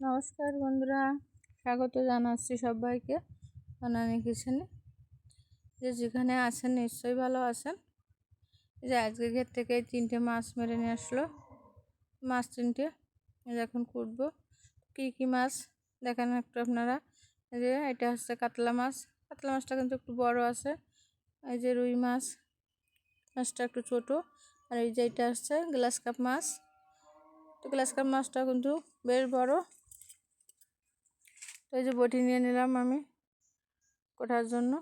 নমস্কার বন্ধুরা, স্বাগত জানাচ্ছি সবাইকে বানানি কিচেনে। যে যেখানে আছেন নিশ্চয়ই ভালো আছেন। যে আজকে ঘের থেকে তিনটে মাছ মেরে নিয়ে আসলো। মাছ তিনটে এখন কুটবো। কী কী মাছ দেখেন একটু আপনারা। যে এটা হচ্ছে কাতলা মাছ। কাতলা মাছটা কিন্তু একটু বড় আছে। এই যে রুই মাছ, মাছটা একটু ছোট। আর এই যে এটা হচ্ছে গ্লাস কাপ মাছ। তো গ্লাস কাপ মাছটা কিন্তু বেশ বড়। তো এই যে বটি নিয়ে নিলাম আমি কোটার জন্য।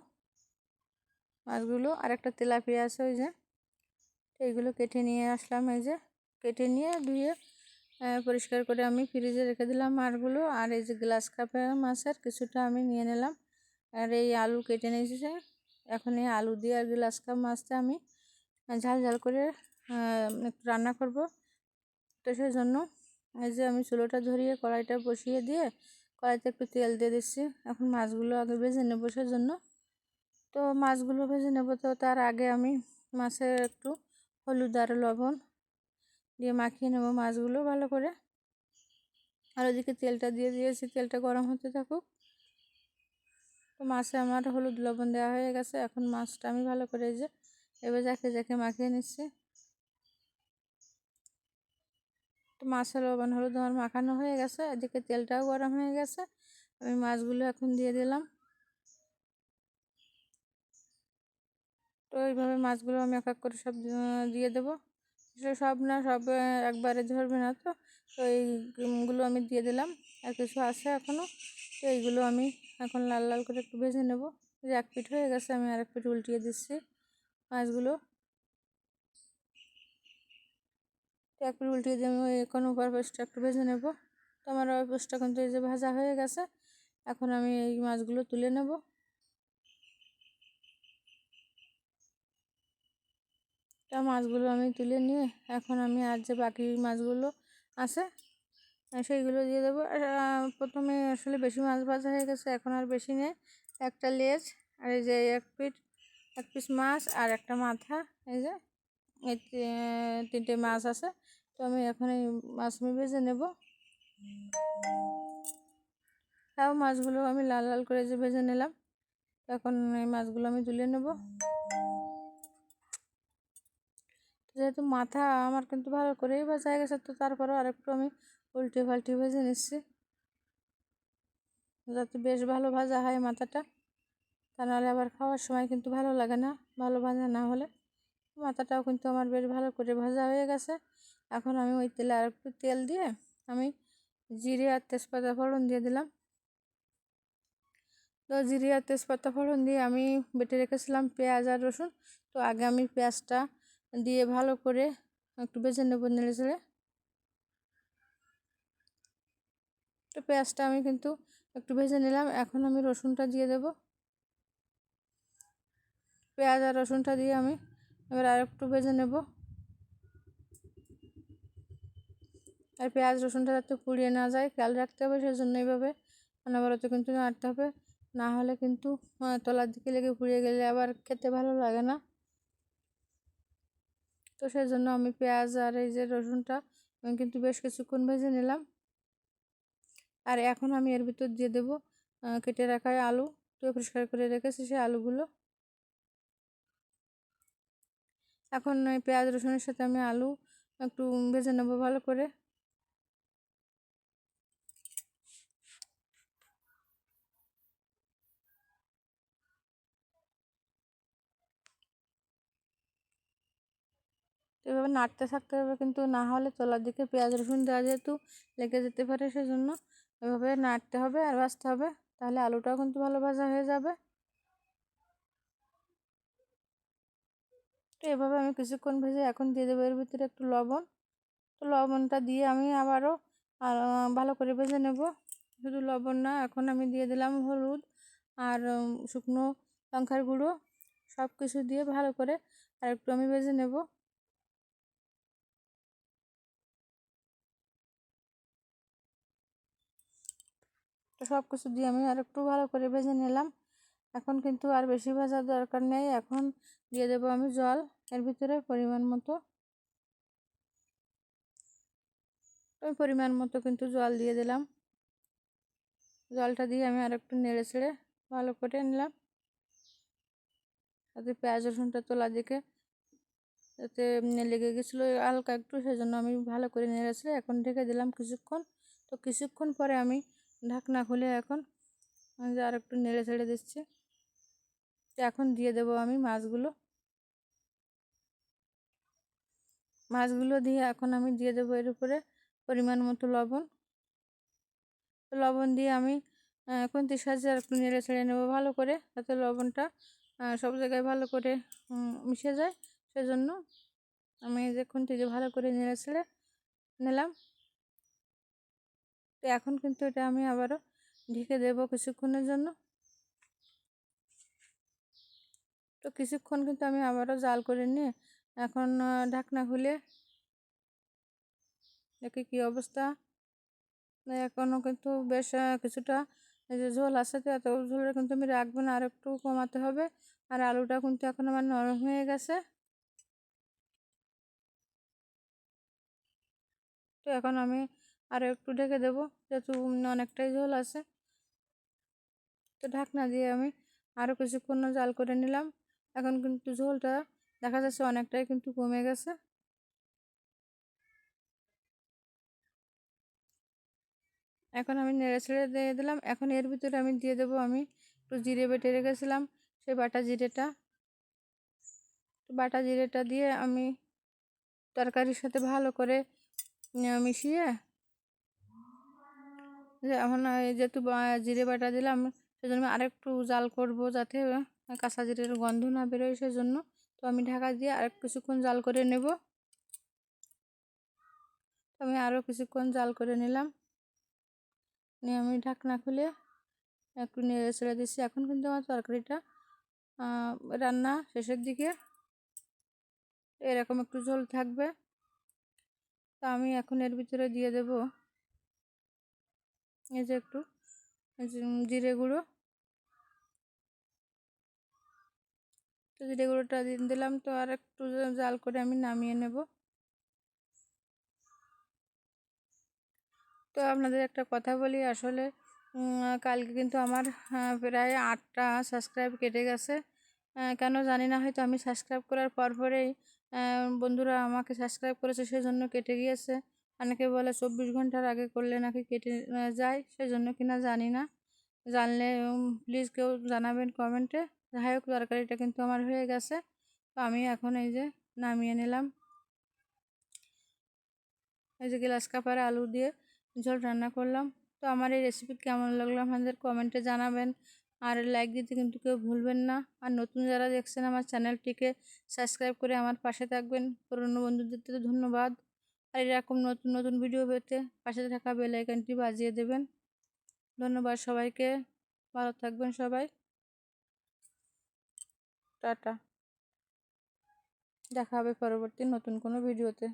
মাছগুলো আর একটা তেলাপিয়া আছে ওই যে। এইগুলো কেটে নিয়ে আসলাম এই যে। কেটে নিয়ে ধুয়ে পরিষ্কার করে আমি ফ্রিজে রেখে দিলাম মাছগুলো। আর এই যে গ্লাস কাপে মাছের কিছুটা আমি নিয়ে নিলাম। আর এই আলু কেটে নিয়েছে এখন এই আলু দিয়ে আর গ্লাস কাপ মাছটা আমি ঝাল ঝাল করে একটু রান্না করব। তো সেই জন্য এই যে আমি চুলোটা ধরিয়ে কড়াইটা বসিয়ে দিয়ে কড়াইতে একটু তেল দিয়ে দিচ্ছি। এখন মাছগুলো আগে ভেজে নেব সেজন্য তো মাছগুলো ভেজে নেব। তো তার আগে আমি মাছের একটু হলুদ আর লবণ দিয়ে মাখিয়ে নেব মাছগুলো ভালো করে। আর ওদিকে তেলটা দিয়ে দিয়েছি। তেলটা গরম হতে থাকুক। তো মাছে আমার হলুদ লবণ দেওয়া হয়ে গেছে। এখন মাছটা আমি ভালো করে যে এবার যাকে যাকে মাখিয়ে নিচ্ছি তো মাছের লবণ হলুদ আমার মাখানো হয়ে গেছে, এদিকে তেলটাও গরম হয়ে গেছে, আমি মাছগুলো এখন দিয়ে দিলাম। তো এইভাবে মাছগুলো আমি এক এক করে সব দিয়ে দেবো। সব না, সব একবারে ধরবে না তো তো এইগুলো আমি দিয়ে দিলাম, আর কিছু আছে এখনও তো এইগুলো আমি এখন লাল লাল করে একটু ভেজে নেব। যে এক পিঠ হয়ে গেছে, আমি আর এক পিঠ উল্টিয়ে দিচ্ছি মাছগুলো। এক পিঠ উল্টিয়ে দিয়ে আমি এখন উপর পেস্টটা একটু ভেজে নেব। তো আমার ওই পেস্টটা কিন্তু এই যে ভাজা হয়ে গেছে, এখন আমি এই মাছগুলো তুলে নেব। তা মাছগুলো আমি তুলে নিয়ে এখন আমি আর যে বাকি মাছগুলো আছে সেইগুলো দিয়ে দেবো। প্রথমে আসলে বেশি মাছ ভাজা হয়ে গেছে, এখন আর বেশি নেই। একটা লেজ আর এই যে এক পিঠ, এক পিস মাছ আর একটা মাথা, এই যে। এই তিনটে মাছ আছে। তো আমি এখন এই মাছ আমি ভেজে নেব। তাও মাছগুলো আমি লাল লাল করে যে ভেজে নিলাম, এখন এই মাছগুলো আমি তুলে নেব। যেহেতু মাথা আমার কিন্তু ভালো করেই ভাজা হয়ে গেছে, তো তারপরেও আরেকটু আমি উল্টে পাল্টে ভেজে নিচ্ছি। যাতে বেশ ভালো ভাজা হয় মাথাটা, তা নাহলে আবার খাওয়ার সময় কিন্তু ভালো লাগে না, ভালো ভাজা না হলে। মাথাটাও কিন্তু আমার বেশ ভালো করে ভাজা হয়ে গেছে। এখন আমি ওই তেলে আর একটু তেল দিয়ে আমি জিরে আর তেজপাতা ফোড়ন দিয়ে দিলাম। তো জিরে আর তেজপাতা ফোড়ন দিয়ে আমি বেটে রেখেছিলাম পেঁয়াজ আর রসুন। তো আগে আমি পেঁয়াজটা দিয়ে ভালো করে একটু বেছে নেব নেড়ে ছেড়ে তো পেঁয়াজটা আমি কিন্তু একটু ভেজে নিলাম। এখন আমি রসুনটা দিয়ে দেব। পেঁয়াজ আর রসুনটা দিয়ে আমি এবার আর একটু ভেজে নেব। আর পেঁয়াজ, রসুনটা যাতে পুড়িয়ে না যায়, খেয়াল রাখতে হবে সেজন্য এইভাবে অনবরত কিন্তু নাড়তে হবে। না হলে কিন্তু তলার দিকে লেগে পুড়িয়ে গেলে আবার খেতে ভালো লাগে না। তো সেই জন্য আমি পেঁয়াজ আর এই যে রসুনটা, আমি কিন্তু বেশ কিছুক্ষণ ভেজে নিলাম। আর এখন আমি এর ভিতর দিয়ে দেবো কেটে রাখা আলু। তো পরিষ্কার করে রেখেছি সেই আলুগুলো। এখন ওই পেঁয়াজ, রসুনের সাথে আমি আলু একটু ভেজে নেব ভালো করে। এভাবে নাড়তে থাকতে হবে কিন্তু না হলে তলার দিকে পেঁয়াজ, রসুন দেওয়া যেহেতু লেগে যেতে পারে সেজন্য এভাবে নাড়তে হবে আর ভাজতে হবে, তাহলে আলুটাও কিন্তু ভালো ভাজা হয়ে যাবে। তো এভাবে আমি কিছুক্ষণ ভেজে এখন দিয়ে দেবো এর ভিতরে একটু লবণ। তো লবণটা দিয়ে আমি আবারও ভালো করে ভেজে নেব। শুধু লবণ না, এখন আমি দিয়ে দিলাম হলুদ আর শুকনো লঙ্কার গুঁড়ো। সব কিছু দিয়ে ভালো করে আর একটু আমি ভেজে নেব। তো সব কিছু দিয়ে আমি আর একটু ভালো করে ভেজে নিলাম। এখন কিন্তু আর বেশি ভাজার দরকার নেই। এখন দিয়ে দেবো আমি জল, এর ভিতরে পরিমাণ মতো। আমি পরিমাণ মতো কিন্তু জল দিয়ে দিলাম। জলটা দিয়ে আমি আর একটু নেড়ে ছেড়ে ভালো করে নিলাম। তাতে পেঁয়াজ, রসুনটা তোলা দিকে যাতে লেগে গেছিল হালকা একটু, সেজন্য আমি ভালো করে নেড়ে ছেড়ে এখন ঢেকে দিলাম কিছুক্ষণ। তো কিছুক্ষণ পরে আমি ঢাকনা খুলে এখন আর একটু নেড়ে ছেড়ে দিচ্ছি। এখন দিয়ে দেবো আমি মাছগুলো। মাছগুলো দিয়ে এখন আমি দিয়ে দেবো এর উপরে পরিমাণ মতো লবণ। লবণ দিয়ে আমি খুন্তির সাহায্যে একটু নেড়ে ছেড়ে নেব ভালো করে যাতে লবণটা সব জায়গায় ভালো করে মিশে যায়। সেজন্য আমি যে খুন্তি ভালো করে নেড়ে ছেড়ে নিলাম। তো এখন কিন্তু এটা আমি আবারও ঢেকে দেবো কিছুক্ষণের জন্য। তো কিছুক্ষণ কিন্তু আমি আবারও জাল করে নিয়ে এখন ঢাকনা খুলে দেখি কী অবস্থা। এখনও কিন্তু বেশ কিছুটা যে ঝোল আছে তো এত ঝোলটা কিন্তু আমি রাখব না আর একটু কমাতে হবে। আর আলুটা কিন্তু এখন আমার নরম হয়ে গেছে। তো এখন আমি আর একটু ঢেকে দেবো, যেহেতু অনেকটাই ঝোল আছে। তো ঢাকনা দিয়ে আমি আরও কিছুক্ষণ জাল করে নিলাম। এখন কিন্তু ঝোলটা দেখা যাচ্ছে অনেকটাই কিন্তু কমে গেছে। এখন আমি নেড়ে ছেড়ে দিয়ে দিলাম। এখন এর ভিতরে আমি দিয়ে দেবো, আমি একটু জিরে বেটে রেখেছিলাম সেই বাটা জিরেটা। বাটা জিরেটা দিয়ে আমি তরকারির সাথে ভালো করে মিশিয়ে যে, এখন যেহেতু জিরে বাটা দিলাম, সেজন্য আমি আরেকটু জাল করব যাতে কাঁচা জিরের গন্ধ না বেরোয় সেজন্য। তো আমি ঢাকা দিয়ে আর কিছুক্ষণ জাল করে নেব। আমি আরও কিছুক্ষণ জাল করে নিলাম। নিয়ে আমি ঢাকনা খুলে একটু নেড়ে ছেড়ে দিচ্ছি। এখন কিন্তু আমার তরকারিটা রান্না শেষের দিকে এরকম একটু ঝোল থাকবে। তা আমি এখন এর ভিতরে দিয়ে দেব। এই যে একটু জিরে গুঁড়ো। তো জিরে গুঁড়োটা দিলাম, তো আর একটু জাল করে আমি নামিয়ে নেব। তো আপনাদের একটা কথা বলি, আসলে কালকে কিন্তু আমার প্রায় আটটা সাবস্ক্রাইব কেটে গেছে। কেন জানি না, হয়তো আমি সাবস্ক্রাইব করার পর পরেই বন্ধুরা আমাকে সাবস্ক্রাইব করেছে সেই জন্য কেটে গিয়েছে। অনেকে বলে চব্বিশ ঘণ্টার আগে করলে নাকি কেটে যায়, সেজন্য কিনা জানি না। জানলে প্লিজ কেউ জানাবেন কমেন্টে যাই হোক, তরকারিটা কিন্তু আমার হয়ে গেছে। তো আমি এখন এই যে নামিয়ে নিলাম। এই যে গ্লাস কাপারে আলু দিয়ে ঝোল রান্না করলাম। তো আমার এই রেসিপি কেমন লাগল আমাদের কমেন্টে জানাবেন। আর লাইক দিতে কিন্তু কেউ ভুলবেন না। আর নতুন যারা দেখছেন আমার চ্যানেলটিকে সাবস্ক্রাইব করে আমার পাশে থাকবেন। পুরনো বন্ধুদের তো ধন্যবাদ। আর এরকম নতুন নতুন ভিডিও পেতে পাশে থাকা বেল আইকনটি বাজিয়ে দেবেন। ধন্যবাদ সবাইকে। ভালো থাকবেন সবাই। টাটা। দেখা হবে পরবর্তী নতুন কোনো ভিডিওতে।